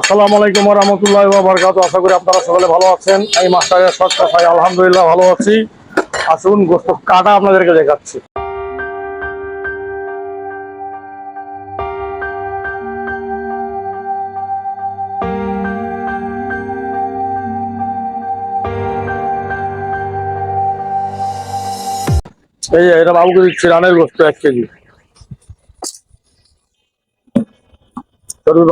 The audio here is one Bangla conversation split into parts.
আসসালামু আলাইকুম রহমতুল্লাহ আশা করি আপনারা সকলে ভালো আছেন। আমি মাস্টারের ভাই আলহামদুলিল্লাহ ভালো আছি। আসুন গোস্ত কাটা আপনাদেরকে দেখাচ্ছি। এই এটা দিচ্ছি, রানের গোস্ত এক কেজি। চর্বি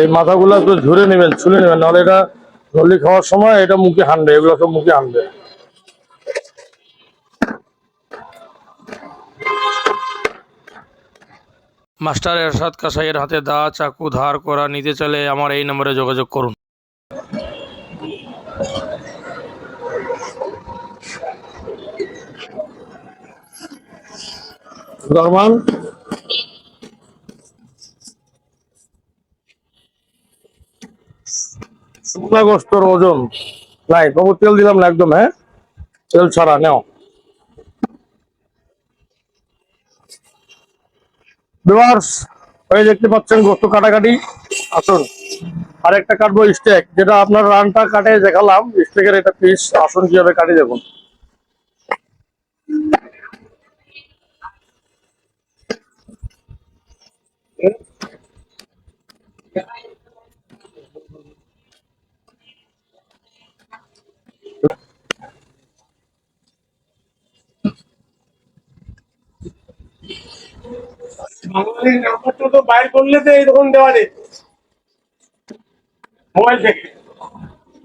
এই মাথাগুলো একটু ঝুরে নেবেন, ছুলে নেবেন, নাহলে এটা নলি খাওয়ার সময় এটা মুখে হানবে, এগুলো সব মুখে হানবে। মাস্টার এরশাদ কাসাইয়ের হাতে দা, চাকু ধার করা, নিতে চাইলে আমার এই নম্বরে যোগাযোগ করুন। রহমান শুকনা গোস্তর ওজন। নাই বাবু তেল দিলাম না একদম হ্যাঁ? তেল ছাড়া, নেও। ভিউয়ার্স ওই দেখতে পাচ্ছেন গোস্ত কাটাকাটি। আসুন, আরেকটা কাটবো স্টেক যেটা আপনার রানটা কাটে দেখালাম। স্টেকের এটা পিস আসুন কীভাবে কাটি দেখুন। তো বাইর করলে তো এরকম দেওয়া মোবাইল থেকে।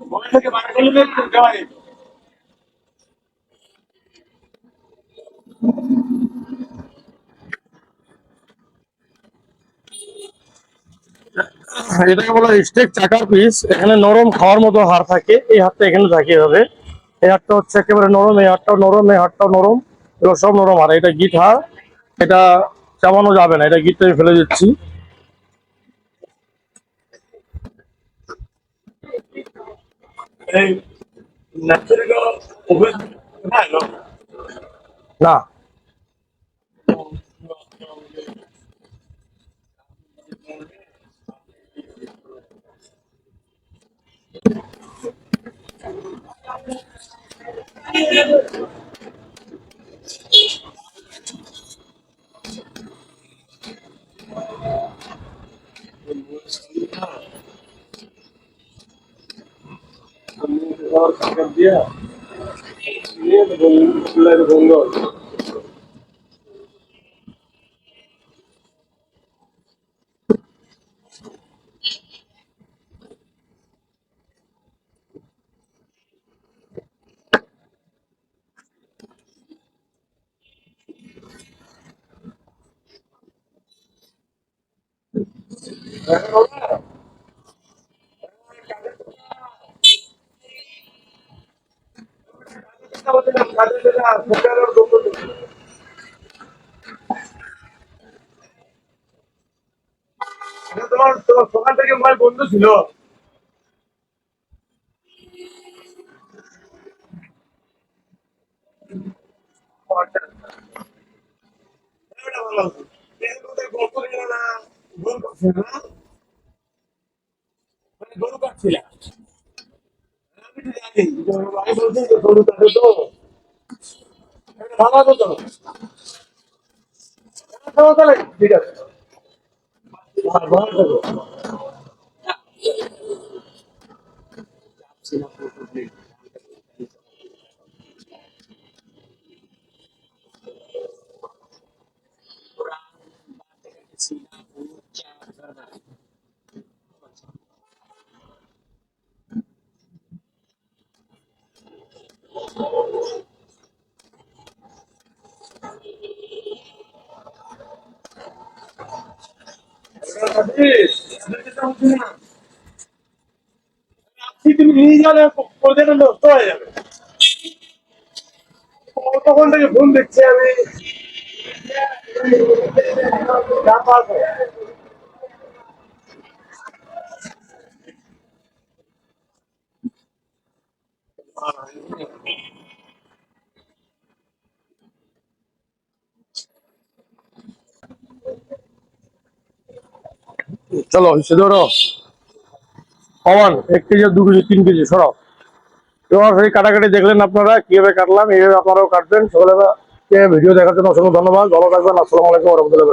মোবাইল থেকে বাইর করলে তো দেওয়া এটাকে বলা স্টেক চাকার পিস এখানে নরম খাওয়ার মতো হাড় থাকে। এই হাড়টা এখানে থাকে এভাবে। এই হাড়টা হচ্ছে একেবারে নরম, এই হাড়টাও নরম, এই হাড়টাও নরম। এগুলো সব নরম হাড়। এটা গিট হাড়। এটা চাবানো যাবে না এটা গিটটা আমি ফেলে দিচ্ছি। না না না। খাওয়ার টাকা দিয়া নিয়ে চুলাইতে বন্ধ Thank you. তোমার দোকান থেকে মোবাইল বন্ধ ছিল গরু কাটছিলাম আমি বলছি যে তো ভালো। তো তাহলে ঠিক আছে তুমি হয়ে যাবে তখন থেকে ফোন দিচ্ছি আমি। চলো সে ধরো। কমান, এক কেজি দু কেজি, তিন কেজি সরাও এবার সেই কাটাকাটি দেখলেন আপনারা, কীভাবে কাটলাম, এইভাবে আপনারাও কাটবেন। সকলে ভিডিও দেখার জন্য অসংখ্য ধন্যবাদ। ভালো থাকবেন, আসসালামু আলাইকুম রহমতুল্লাহ